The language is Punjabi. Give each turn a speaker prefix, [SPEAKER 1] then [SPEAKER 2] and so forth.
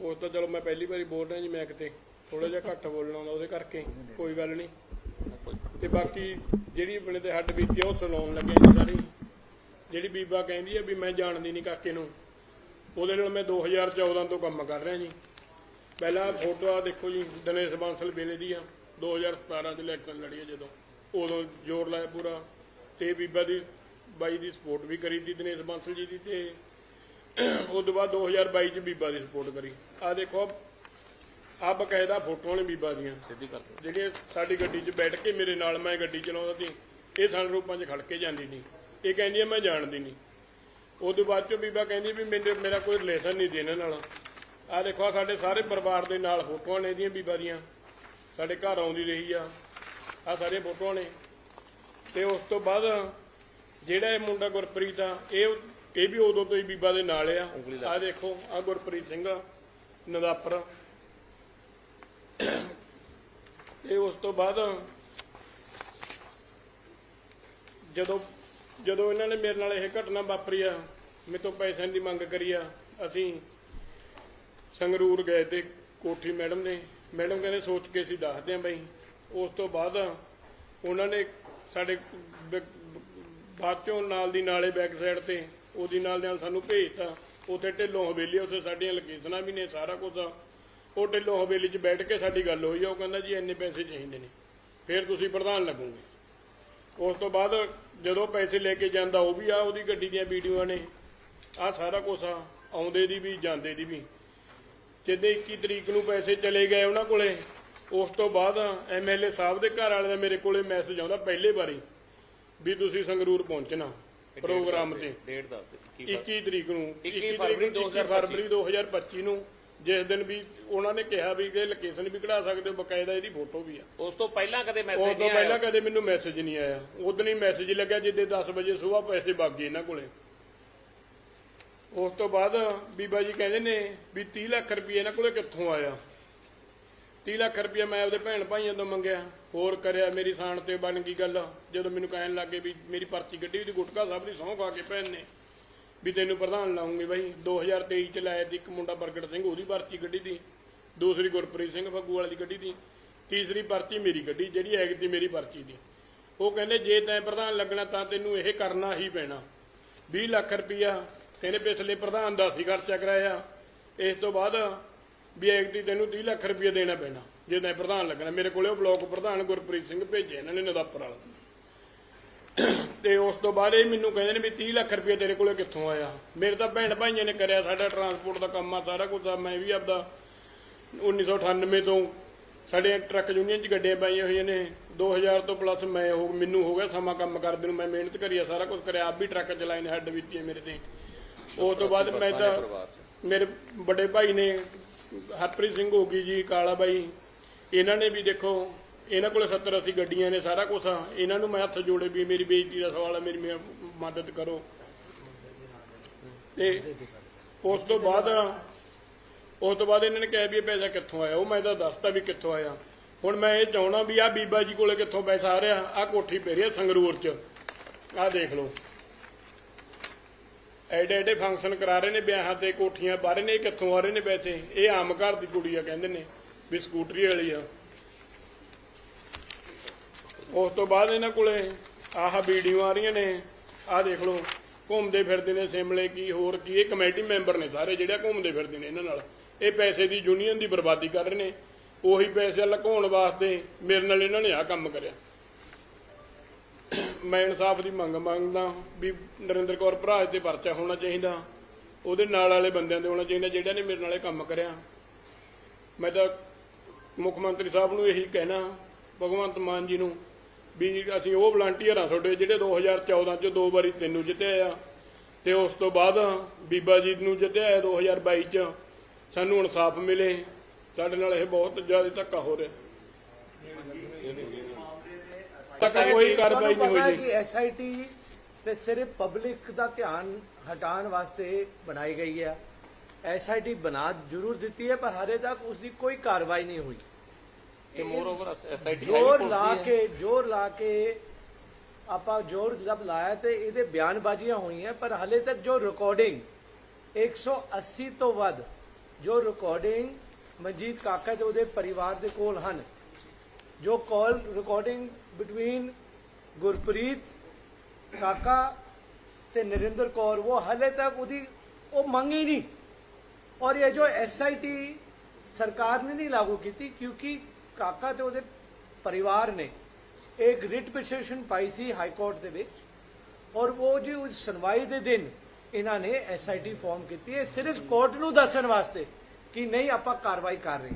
[SPEAKER 1] ਉਸ ਤਾਂ ਚਲੋ ਮੈਂ ਪਹਿਲੀ ਵਾਰੀ ਬੋਲ ਰਿਹਾ ਜੀ ਮੈਂ ਕਿਤੇ ਥੋੜਾ ਜਿਹਾ ਘੱਟ ਬੋਲਣਾ ਆਉਂਦਾ ਉਹਦੇ ਕਰਕੇ, ਕੋਈ ਗੱਲ ਨਹੀਂ। ਤੇ ਬਾਕੀ ਜਿਹੜੀ ਆਪਣੇ ਤੇ ਹੱਡ ਬੀਤੀ ਉਹ ਸੁਣਾਉਣ ਲੱਗੇ ਜੀ ਸਾਰੀ। ਜਿਹੜੀ ਬੀਬਾ ਕਹਿੰਦੀ ਆ ਵੀ ਮੈਂ ਜਾਣਦੀ ਨਹੀਂ ਕਾਕੇ ਨੂੰ, ਉਹਦੇ ਨਾਲ ਮੈਂ 2014 ਤੋਂ ਕੰਮ ਕਰ ਰਿਹਾ ਜੀ। ਪਹਿਲਾਂ ਫੋਟੋ ਆ ਦੇਖੋ ਜੀ, ਦਿਨੇਸ਼ ਬਾਂਸਲ ਵੇਲੇ ਦੀ ਆ 2017 ਚ ਇਲੈਕਸ਼ਨ ਲੜੀ ਆ ਜਦੋਂ। ਉਦੋਂ ਜ਼ੋਰ ਲਾਇਆ ਪੂਰਾ। ਤੇ ਬੀਬਾ ਦੀ ਬਾਈ ਦੀ ਸਪੋਰਟ ਵੀ ਕਰੀ ਦੀ ਦਿਨੇਸ਼ ਬਾਂਸਲ ਜੀ ਦੀ ਤੇ ਉਸ ਤੋਂ ਬਾਅਦ 2022 ਚ ਬੀਬਾ ਦੀ ਸਪੋਰਟ ਕਰੀ। ਆ ਦੇਖੋ ਆ ਬਕਾਇਦਾ ਫੋਟੋਆਂ ਨੇ ਬੀਬਾ ਦੀਆਂ।
[SPEAKER 2] ਸਿੱਧੀ ਕਰ।
[SPEAKER 1] ਜਿਹੜੀਆਂ ਸਾਡੀ ਗੱਡੀ 'ਚ ਬੈਠ ਕੇ ਮੇਰੇ ਨਾਲ ਮੈਂ ਗੱਡੀ ਚਲਾਉਂਦਾ ਸੀ ਇਹ ਸਨ ਰੂਪਾਂ 'ਚ ਖੜ ਕੇ ਜਾਂਦੀ ਸੀ। ਇਹ ਕਹਿੰਦੀ ਆ ਮੈਂ ਜਾਣਦੀ ਨਹੀਂ। ਉਹਦੇ ਬਾਅਦ 'ਚੋਂ ਬੀਬਾ ਕਹਿੰਦੀ ਵੀ ਮੇਰੇ ਮੇਰਾ ਕੋਈ ਰਿਲੇਸ਼ਨ ਨਹੀਂ ਇਹਨਾਂ ਨਾਲ। ਆ ਦੇਖੋ ਆਹ ਸਾਡੇ ਸਾਰੇ ਪਰਿਵਾਰ ਦੇ ਨਾਲ ਫੋਟੋਆਂ ਨੇ ਇਹਦੀਆਂ ਬੀਬਾ ਦੀਆਂ। ਸਾਡੇ ਘਰ ਆਉਂਦੀ ਰਹੀ ਆ। ਆ ਸਾਰੀਆਂ ਫੋਟੋਆਂ ਨੇ। ਤੇ ਉਸ ਤੋਂ ਬਾਅਦ ਜਿਹੜਾ ਇਹ ਮੁੰਡਾ ਗੁਰਪ੍ਰੀਤ ਆ ਇਹ ਇਹ ਵੀ ਉਦੋਂ ਤੋਂ ਹੀ ਬੀਬਾ ਦੇ ਨਾਲ ਆ। ਆ ਦੇਖੋ ਆ ਗੁਰਪ੍ਰੀਤ ਸਿੰਘ ਨਦਾਪਰ। ਤੇ ਉਸ ਤੋਂ ਬਾਅਦ ਜਦੋਂ ਜਦੋਂ ਇਹਨਾਂ ਨੇ ਮੇਰੇ ਨਾਲ ਇਹ ਘਟਨਾ ਵਾਪਰੀ ਆ ਮੇਰੇ ਤੋਂ ਪੈਸਿਆਂ ਦੀ ਮੰਗ ਕਰੀ ਆ ਅਸੀਂ ਸੰਗਰੂਰ ਗਏ ਤੇ ਕੋਠੀ ਮੈਡਮ ਨੇ ਮੈਡਮ ਕਹਿੰਦੇ ਸੋਚ ਕੇ ਅਸੀਂ ਦੱਸਦੇ ਆਂ ਬਈ। ਉਸ ਤੋਂ ਬਾਅਦ ਉਹਨਾਂ ਨੇ ਸਾਡੇ ਬਾਅਦ ਚੋਂ ਨਾਲ ਦੀ ਨਾਲੇ ਬੈਕ ਸਾਈਡ ਤੇ ਉਹਦੀ ਨਾਲ ਦੇ ਨਾਲ ਸਾਨੂੰ ਭੇਜਤਾ। ਉੱਥੇ ਢਿੱਲੋਂ ਹਵੇਲੀ ਉੱਥੇ ਸਾਡੀਆਂ ਲੋਕੇਸ਼ਨਾਂ ਵੀ ਨੇ, ਸਾਰਾ ਕੁਝ ਆ। ਉਹ ਢਿੱਲੋਂ ਹਵੇਲੀ 'ਚ ਬੈਠ ਕੇ ਸਾਡੀ ਗੱਲ ਹੋਈ ਆ, ਉਹ ਕਹਿੰਦਾ ਜੀ ਇੰਨੇ ਪੈਸੇ ਚਾਹੀਦੇ ਨੇ। ਫਿਰ ਤੁਸੀਂ ਪ੍ਰਧਾਨ ਲੱਗੋਗੇ। ਉਸ ਤੋਂ ਬਾਅਦ ਜਦੋਂ ਪੈਸੇ ਲੈ ਕੇ ਜਾਂਦਾ, ਉਹ ਵੀ ਆ, ਉਹਦੀ ਗੱਡੀ ਦੀਆਂ ਵੀਡੀਓਆਂ ਨੇ। ਆ ਸਾਰਾ ਕੁਝ ਆ, ਆਉਂਦੇ ਦੀ ਵੀ, ਜਾਂਦੇ ਦੀ ਵੀ। ਜਦੋਂ 21 ਤਰੀਕ ਨੂੰ ਪੈਸੇ ਚਲੇ ਗਏ ਉਹਨਾਂ ਕੋਲੇ, ਉਸ ਤੋਂ ਬਾਅਦ ਐਮਐਲਏ ਸਾਹਿਬ ਦੇ ਘਰ ਵਾਲੇ ਦਾ ਮੇਰੇ ਕੋਲੇ ਮੈਸੇਜ ਆਉਂਦਾ ਪਹਿਲੇ ਵਾਰੀ, ਵੀ ਤੁਸੀਂ ਸੰਗਰੂਰ ਪਹੁੰਚਣਾ। ਪ੍ਰੋਗਰਾਮ ਤੇ।
[SPEAKER 2] ਡੇਟ ਦੱਸ ਦਿਓ ਕੀ
[SPEAKER 1] 21 ਤਰੀਕ ਨੂੰ
[SPEAKER 2] 21
[SPEAKER 1] 21
[SPEAKER 2] ਫਰਵਰੀ
[SPEAKER 1] 21 ਫਰਵਰੀ 2025 ਨੂੰ ਜਿਸ ਦਿਨ ਵੀ ਉਹਨਾਂ ਨੇ ਕਿਹਾ ਵੀ ਕਿ ਲੋਕੇਸ਼ਨ ਵੀ ਕਢਾ ਸਕਦੇ ਹੋ ਬਕਾਇਦਾ ਇਹਦੀ ਫੋਟੋ ਵੀ ਆ।
[SPEAKER 2] ਉਸ ਤੋਂ ਪਹਿਲਾਂ ਕਦੇ
[SPEAKER 1] ਉਸ
[SPEAKER 2] ਮੈਸੇਜ
[SPEAKER 1] ਤੋਂ
[SPEAKER 2] ਨਹੀਂ
[SPEAKER 1] ਪਹਿਲਾਂ
[SPEAKER 2] ਆਇਆ
[SPEAKER 1] ਕਦੇ ਮੈਨੂੰ ਮੈਸੇਜ ਨਹੀਂ ਆਇਆ। ਉਦੋਂ ਹੀ ਮੈਸੇਜ ਲੱਗਿਆ ਜਿੱਦੇ 10 ਵਜੇ ਸਵੇਰ ਪੈਸੇ ਵਗ ਗਏ ਇਹਨਾਂ ਕੋਲੇ। ਉਸ ਤੋਂ ਬਾਅਦ ਬੀਬਾ ਜੀ ਕਹਿੰਦੇ ਨੇ ਵੀ 30 ਲੱਖ ਰੁਪਏ ਇਹਨਾਂ ਕੋਲੇ ਕਿੱਥੋਂ ਆਇਆ? 30 ਲੱਖ ਰੁਪਏ ਮੈਂ ਉਹਦੇ ਭੈਣ ਭਾਈਆਂ ਤੋਂ ਮੰਗਿਆ। ਹੋਰ ਕਰਿਆ, ਮੇਰੀ ਸਾਣ ਤੇ ਬਣ ਗਈ ਗੱਲ। ਜਦੋਂ ਮੈਨੂੰ ਕਹਿਣ ਲੱਗੇ ਵੀ ਮੇਰੀ ਪਰਚੀ ਕੱਢੀ ਉਹਦੀ ਗੁਟਕਾ ਸਾਹਿਬ ਦੀ ਸਹੁੰ ਖਾ ਕੇ ਭੈਣ ਨੇ। ਵੀ ਤੈਨੂੰ ਪ੍ਰਧਾਨ ਲਾਉਂਗੇ ਬਾਈ। 2023 ਚ ਲਾਇਆ ਸੀ, ਇੱਕ ਮੁੰਡਾ ਪ੍ਰਗਟ ਸਿੰਘ, ਉਹਦੀ ਪਰਚੀ ਕੱਢੀ ਦੀ ਦੂਸਰੀ ਗੁਰਪ੍ਰੀਤ ਸਿੰਘ ਫੱਗੂ ਵਾਲੀ ਦੀ ਕੱਢੀ ਦੀ ਤੀਸਰੀ ਪਰਚੀ ਮੇਰੀ ਗੱਡੀ ਜਿਹੜੀ ਹੈਗੀ ਤੀ ਮੇਰੀ ਪਰਚੀ ਦੀ। ਉਹ ਕਹਿੰਦੇ, ਜੇ ਤੈਂ ਪ੍ਰਧਾਨ ਲੱਗਣਾ ਤਾਂ ਤੈਨੂੰ ਇਹ ਕਰਨਾ ਹੀ ਪੈਣਾ। 20 ਲੱਖ ਰੁਪਈਆ ਕਹਿੰਦੇ ਪਿਛਲੇ ਪ੍ਰਧਾਨ ਦਾ ਸੀ ਖਰਚਾ ਕਰਾਇਆ। ਇਸ ਤੋਂ ਬਾਅਦ ਵੀ ਐਗਤੀ ਤੈਨੂੰ 30 ਲੱਖ ਰੁਪਈਆ ਦੇਣਾ ਪੈਣਾ ਜੇ ਤੈਂ ਪ੍ਰਧਾਨ ਲੱਗਣਾ। ਮੇਰੇ ਕੋਲੇ ਉਹ ਬਲਾਕ ਪ੍ਰਧਾਨ ਗੁਰਪ੍ਰੀਤ ਸਿੰਘ ਭੇਜੇ ਇਹਨਾਂ ਨੇ ਨਦਾਪਰ ਵਾਲਾ। ਤੇ ਉਸ ਤੋਂ ਬਾਅਦ ਇਹ ਮੈਨੂੰ ਕਹਿੰਦੇ ਨੇ ਵੀ 30 ਲੱਖ ਰੁਪਏ ਤੇਰੇ ਕੋਲੇ ਕਿੱਥੋਂ ਆਇਆ? ਮੇਰੇ ਤਾਂ ਭੈਣ ਭਾਈਆਂ ਨੇ ਕਰਿਆ ਸਾਡਾ ਟਰਾਂਸਪੋਰਟ ਦਾ ਕੰਮ ਆ ਸਾਰਾ ਕੁਝ ਆ ਮੈਂ ਵੀ ਆਪਦਾ 1998 ਤੋਂ ਸਾਡੇ ਟਰੱਕ ਯੂਨੀਅਨ 'ਚ ਗੱਡੀਆਂ ਪਾਈਆਂ ਹੋਈਆਂ ਨੇ। 2000 ਤੋਂ ਪਲੱਸ ਮੈਂ ਹੋ ਮੈਨੂੰ ਹੋ ਗਿਆ ਸਮਾਂ ਕੰਮ ਕਰਦੇ ਨੂੰ ਮੈਂ ਮਿਹਨਤ ਕਰੀ ਆ ਸਾਰਾ ਕੁਝ ਕਰਿਆ ਆਪ ਵੀ ਟਰੱਕ ਚਲਾਏ ਨੇ ਹੱਡ ਬੀਤੀ ਮੇਰੇ ਤੇ। ਉਸ ਤੋਂ ਬਾਅਦ ਮੈਂ ਤਾਂ ਮੇਰੇ ਵੱਡੇ ਭਾਈ ਨੇ ਹਰਪ੍ਰੀਤ ਸਿੰਘ ਹੋ ਗਈ ਜੀ, ਕਾਲਾ ਬਾਈ, ਇਹਨਾਂ ਨੇ ਵੀ ਦੇਖੋ, ਇਹਨਾਂ ਕੋਲੇ 70 80 ਗੱਡੀਆਂ ਨੇ, ਸਾਰਾ ਕੁਝ ਆ। ਇਹਨਾਂ ਨੂੰ ਮੈਂ ਹੱਥ ਜੋੜੇ ਵੀ ਮੇਰੀ ਬੇਇੱਜ਼ਤੀ ਦਾ ਸਵਾਲ ਹੈ ਮੇਰੀ ਮੇ- ਮਦਦ ਕਰੋ। ਤੇ ਉਸ ਤੋਂ ਬਾਅਦ, ਉਸ ਤੋਂ ਬਾਅਦ ਇਹਨਾਂ ਨੇ ਕਿਹਾ ਵੀ ਇਹ ਪੈਸਾ ਕਿੱਥੋਂ ਆਇਆ? ਉਹ ਮੈਂ ਤਾਂ ਦੱਸਤਾ ਵੀ ਕਿੱਥੋਂ ਆਇਆ। ਹੁਣ ਮੈਂ ਇਹ ਚਾਹਣਾ ਵੀ ਆ ਬੀਬਾ ਜੀ ਕੋਲੇ ਕਿੱਥੋਂ ਪੈਸਾ ਆ ਰਿਹਾ? ਆ ਕੋਠੀ ਪੈ ਰਹੀ ਆ ਸੰਗਰੂਰ ਚ। ਆ ਦੇਖ ਲਓ। ਐਡੇ ਐਡੇ ਫੰਕਸ਼ਨ ਕਰਾ ਰਹੇ ਨੇ ਵਿਆਹਾਂ ਤੇ, ਕੋਠੀਆਂ ਪਾ ਰਹੇ ਨੇ, ਕਿੱਥੋਂ ਆ ਰਹੇ ਨੇ ਪੈਸੇ? ਇਹ ਆਮ ਘਰ ਦੀ ਕੁੜੀ ਆ ਕਹਿੰਦੇ ਨੇ, ਵੀ ਸਕੂਟਰੀ ਵਾਲੀ ਆ। ਉਸ ਤੋਂ ਬਾਅਦ ਇਹਨਾਂ ਕੋਲੇ ਆਹ ਵੀਡੀਓ ਆ ਰਹੀਆਂ ਨੇ, ਆਹ ਦੇਖ ਲਓ, ਘੁੰਮਦੇ ਫਿਰਦੇ ਨੇ ਸਿਮਲੇ ਕੀ, ਹੋਰ ਕੀ, ਇਹ ਕਮੇਟੀ ਮੈਂਬਰ ਨੇ ਸਾਰੇ ਜਿਹੜੇ ਘੁੰਮਦੇ ਫਿਰਦੇ ਨੇ ਇਹਨਾਂ ਨਾਲ। ਇਹ ਪੈਸੇ ਦੀ ਯੂਨੀਅਨ ਦੀ ਬਰਬਾਦੀ ਕਰ ਰਹੇ ਨੇ, ਉਹੀ ਪੈਸੇ ਲੁਕਾਉਣ ਵਾਸਤੇ ਮੇਰੇ ਨਾਲ ਇਹਨਾਂ ਨੇ ਆਹ ਕੰਮ ਕਰਿਆ। ਮੈਂ ਇਨਸਾਫ ਦੀ ਮੰਗ ਮੰਗਦਾ ਵੀ ਨਰਿੰਦਰ ਕੌਰ ਭਰਾਜ ਤੇ ਪਰਚਾ ਹੋਣਾ ਚਾਹੀਦਾ, ਉਹਦੇ ਨਾਲ ਵਾਲੇ ਬੰਦਿਆਂ ਦੇ ਹੋਣਾ ਚਾਹੀਦਾ ਜਿਹੜਿਆਂ ਨੇ ਮੇਰੇ ਨਾਲ ਕੰਮ ਕਰਿਆ। ਮੈਂ ਤਾਂ ਮੁੱਖ ਮੰਤਰੀ ਸਾਹਿਬ ਨੂੰ ਇਹੀ ਕਹਿਣਾ, ਭਗਵੰਤ ਮਾਨ ਜੀ ਨੂੰ ਵੀ ਅਸੀਂ ਉਹ ਵਲੰਟੀਅਰ ਆ ਤੁਹਾਡੇ ਜਿਹੜੇ 2014 ਚ ਦੋ ਵਾਰੀ ਤੈਨੂੰ ਜਿੱਤਿਆ ਆ, ਤੇ ਉਸ ਤੋਂ ਬਾਅਦ ਬੀਬਾ ਜੀ ਨੂੰ ਜਿੱਤਿਆ ਆ 2022 ਚ, ਸਾਨੂੰ ਇਨਸਾਫ ਮਿਲੇ। ਸਾਡੇ ਨਾਲ ਇਹ ਬਹੁਤ ਜ਼ਿਆਦਾ ਧੱਕਾ ਹੋ ਰਿਹਾ। ਤੱਕ ਕੋਈ ਕਾਰਵਾਈ ਨਹੀਂ ਹੋਈ ਜੀ।
[SPEAKER 3] ਐਸਆਈਟੀ ਤੇ ਸਿਰਫ ਪਬਲਿਕ ਦਾ ਧਿਆਨ ਹਟਾਉਣ ਵਾਸਤੇ ਬਣਾਈ ਗਈ ਹੈ। ਐਸਆਈਟੀ ਬਣਾ ਜ਼ਰੂਰ ਦਿੱਤੀ ਹੈ ਪਰ ਹਾਲੇ ਤੱਕ ਉਸ ਦੀ ਕੋਈ ਕਾਰਵਾਈ ਨਹੀਂ ਹੋਈ।
[SPEAKER 2] ਤੇ ਮੋਰ ਓਵਰ ਐਸਆਈਟੀ
[SPEAKER 3] ਜ਼ੋਰ ਲਾ ਕੇ ਜ਼ੋਰ ਲਾ ਕੇ ਆਪਾਂ ਜ਼ੋਰ ਜਦ ਲਾਇਆ ਤੇ ਇਹਦੇ ਬਿਆਨਬਾਜ਼ੀਆਂ ਹੋਈਆਂ ਪਰ ਹਾਲੇ ਤੱਕ ਜੋ ਰਿਕਾਰਡਿੰਗ 180 ਤੋਂ ਵੱਧ ਜੋ ਰਿਕਾਰਡਿੰਗ ਮਨਜੀਤ ਕਾਕਾ ਤੇ ਉਹਦੇ ਪਰਿਵਾਰ ਦੇ ਕੋਲ ਹਨ ਜੋ ਕਾਲ ਰਿਕਾਰਡਿੰਗ ਬਿਟਵੀਨ ਗੁਰਪ੍ਰੀਤ ਕਾਕਾ ਤੇ ਨਰਿੰਦਰ ਕੌਰ ਉਹ ਹਲੇ ਤੱਕ ਉਹਦੀ ਉਹ ਮੰਗ ਹੀ ਨਹੀਂ ਔਰ ਇਹ ਜੋ ਐਸਆਈਟੀ ਸਰਕਾਰ ਨੇ ਨਹੀਂ ਲਾਗੂ ਕੀਤੀ ਕਿਉਂਕਿ ਕਾਕਾ ਤੇ ਉਹਦੇ ਪਰਿਵਾਰ ਨੇ ਇੱਕ ਰਿਟ ਪਟੀਸ਼ਨ ਪਾਈ ਸੀ ਹਾਈ ਕੋਰਟ ਦੇ ਵਿੱਚ ਔਰ ਉਹ ਜੀ ਉਸ ਸੁਣਵਾਈ ਦੇ ਦਿਨ ਇਹਨਾਂ ਨੇ ਐਸਆਈਟੀ ਫਾਰਮ ਕੀਤੀ ਹੈ ਸਿਰਫ ਕੋਰਟ ਨੂੰ ਦੱਸਣ ਵਾਸਤੇ ਕਿ ਨਹੀਂ ਆਪਾਂ ਕਾਰਵਾਈ ਕਰ ਰਹੇ